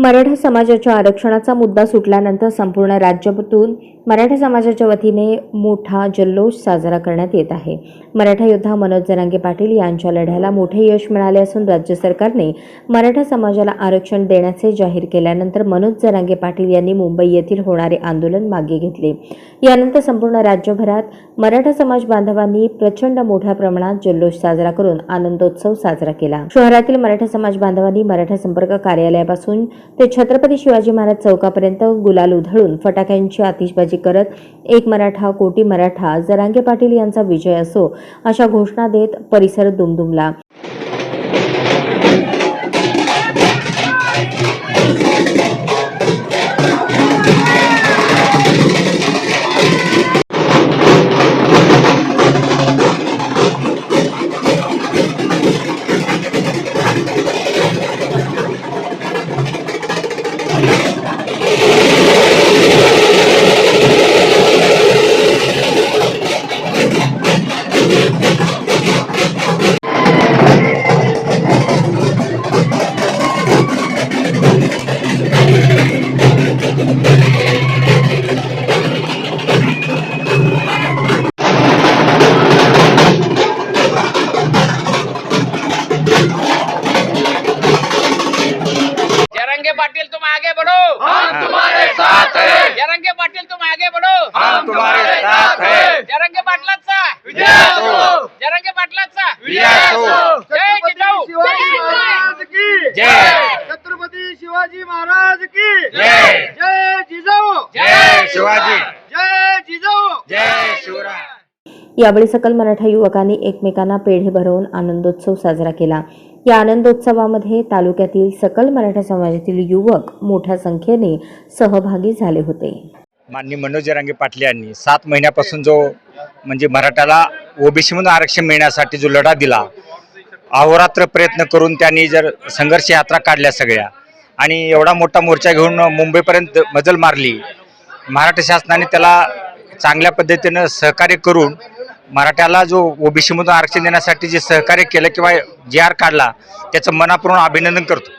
मराठा समाजाच्या आरक्षणाचा मुद्दा सुटल्यानंतर संपूर्ण राज्यातून मराठा समाजाच्या वतीने मोठा जल्लोष साजरा करण्यात येत आहे. मराठा योद्धा मनोज जरांगे पाटील यांच्या लढ्याला मोठे यश मिळाले असून राज्य सरकारने मराठा समाजाला आरक्षण देण्याचे जाहीर केल्यानंतर मनोज जरांगे पाटील यांनी मुंबई येथील होणारे आंदोलन मागे घेतले. यानंतर संपूर्ण राज्यभरात मराठा समाज बांधवांनी प्रचंड मोठ्या प्रमाणात जल्लोष साजरा करून आनंदोत्सव साजरा केला. शहरातील मराठा समाज बांधवांनी मराठा संपर्क कार्यालयापासून ते छत्रपती शिवाजी महाराज चौकापर्यंत गुलाल उधळून फटाक्यांची आतिषबाजी करत एक मराठा कोटी मराठा जरांगे पाटील यांचा विजय असो अशा घोषणा देत परिसर दुमदुमला. जरंगे पाटिल तुम आगे बढ़ो। हम तुम्हारे साथ हैं। जरंगे पाटिल तुम आगे बढ़ो। हम तुम्हारे साथ हैं। जरंगे पाटलांचा। विजय असो जरंगे पाटलांचा। विजय असो जय जिजाऊ शिवाजी महाराज की। जय। छत्रपती शिवाजी महाराज की। जय। जय जिजाऊ। जय शिवाजी जय जिजाऊ जय शिवराय यावेळी सकल मराठा युवकांनी एकमेकांना पेढे भरवून आनंदोत्सव साजरा केला. या आनंदोत्सवामध्ये तालुक्यातील सकल मराठा समाजातील युवक मोठ्या संख्येने सहभागी झाले होते. माननीय मनोज रांगे पाटले यांनी सात महिन्यापासून जो म्हणजे मराठाला ओबीसीमधून आरक्षण मिळण्यासाठी जो लढा दिला अहोरात्र प्रयत्न करून त्यांनी जर संघर्ष यात्रा काढल्या सगळ्या आणि एवढा मोठा मोर्चा घेऊन मुंबईपर्यंत मजल मारली महाराष्ट्र शासनाने त्याला चांगल्या पद्धतीनं सहकार्य करून मराठ्याला जो ओबीसीमधून आरक्षण देण्यासाठी जे सहकार्य केलं किंवा जे आर काढला त्याचं मनापूर्ण अभिनंदन करतो.